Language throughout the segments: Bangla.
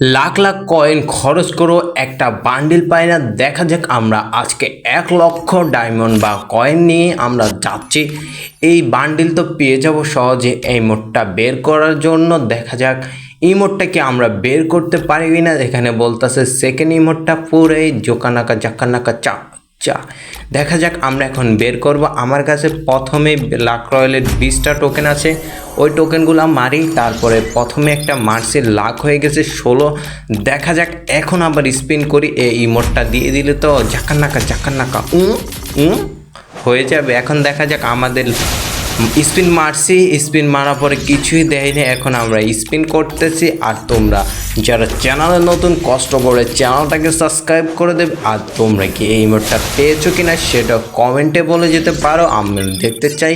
লাখ লাখ কয়েন খরচ করেও একটা বান্ডিল পাই না। দেখা যাক আমরা আজকে এক লক্ষ ডায়মন্ড বা কয়েন নিয়ে আমরা যাচ্ছি। এই বান্ডিল তো পেয়ে যাব সহজে এই মোটটা বের করার জন্য। দেখা যাক ইমোটটাকে আমরা বের করতে পারি না এখানে বলতেছে সেকেন্ড ইমোটটা পুরে জোকানাকা জাকানাকা চা চা। দেখা যাক আমরা এখন বের করব। আমার কাছে প্রথমে লাক রয়েলের বিশটা টোকেন আছে। ওই টোকেনগুলো মারি, তারপরে প্রথমে একটা মার্সের লাক হয়ে গেছে ষোলো। দেখা যাক এখন আবার স্পিন করি। এই ইমোটটা দিয়ে দিলে তো জাকান্নাকা জাকান্নাকা উঁ উ হয়ে যাবে। এখন দেখা যাক আমাদের স্পিন মারছি, স্পিন মারার পরে কিছুই দেয়নি, এখন আমরা স্পিন করতেছি আর তোমরা যারা চ্যানেলে নতুন, কষ্ট করে চ্যানেলটাকে সাবস্ক্রাইব করে দেবে আর তোমরা কি এই মোডটা পেয়েছ কিনা সেটা কমেন্টে বলে যেতে পারো। আমি দেখতে চাই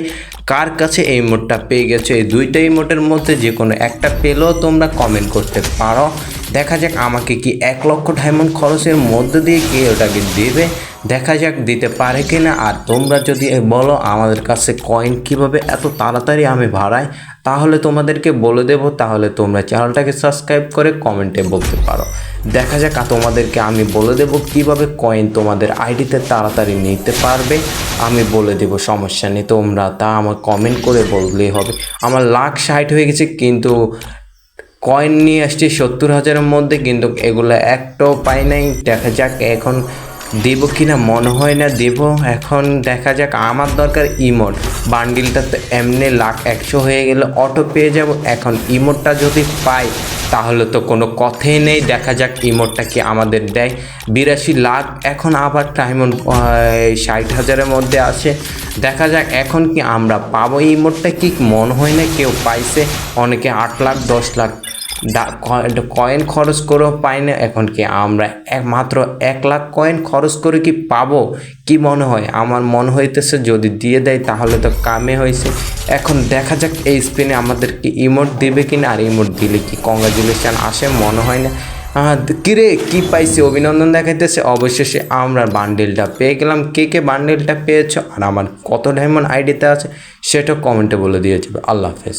কার কাছে এই মোডটা পেয়ে গেছো। এই দুইটা ইমোটের মধ্যে যে কোনো একটা পেলেও তোমরা কমেন্ট করতে পারো। দেখা যাক আমাকে কি এক লক্ষ ডায়মন্ড খরচের মধ্যে দিয়ে কে ওটাকে দেবে। দেখা যাক দিতে পারে কি না আর তোমরা যদি বলো আমাদের কাছে কয়েন কীভাবে এত তাড়াতাড়ি আমি ভাড়াই তাহলে তোমাদেরকে বলে দেবো। তাহলে তোমরা চ্যানেলটাকে সাবস্ক্রাইব করে কমেন্টে বলতে পারো। দেখা যাক তোমাদেরকে আমি বলে দেবো কীভাবে কয়েন তোমাদের আইডিতে তাড়াতাড়ি নিতে পারবে। আমি বলে দেবো, সমস্যা নেই, তোমরা তা আমার কমেন্ট করে বললেই হবে। আমার লাখ ষাট হয়ে গেছে, কিন্তু কয়েন নিয়ে আসছি সত্তর হাজারের মধ্যে, কিন্তু এগুলো একটাও পাই নাই। দেখা যাক এখন দেবো কি না মনে হয় না দেব। এখন দেখা যাক, আমার দরকার ইমোট। বান্ডিলটা তো এমনি লাখ একশো হয়ে গেলে অটো পেয়ে যাব। এখন ইমোটটা যদি পাই, তাহলে তো কোনো কথাই নেই। দেখা যাক ইমোটটা কি আমাদের দেয়। বিরাশি লাখ এখন আবার ডায়মন্ড ষাট হাজারের মধ্যে আছে। দেখা যাক এখন কি আমরা পাবো। ইমোটটা কি মনে হয় না, কেউ পাইছে। অনেকে আট লাখ, দশ লাখ কয়েন খরচ করেও পাই না, এখন কি আমরা মাত্র এক লাখ কয়েন খরচ করে কি পাবো? কি মনে হয়? আমার মনে হইতেছে যদি দিয়ে দেয় তাহলে তো কামে হয়েছে এখন দেখা যাক এই স্পিনে আমাদেরকে ইমোট দেবে কি না আর ইমোট দিলে কি কংগ্রাচুলেশন আসে, মনে হয় না। কিরে, কি পাইছি? অভিনন্দন দেখাইতেছে। অবশেষে আমরা বান্ডেলটা পেয়ে গেলাম। কে কে বান্ডেলটা পেয়েছ? আর আমার কত ডায়মন্ড আইডিতে আছে, সেটা কমেন্টে বলে দিয়ে যাবে। আল্লাহ হাফেজ।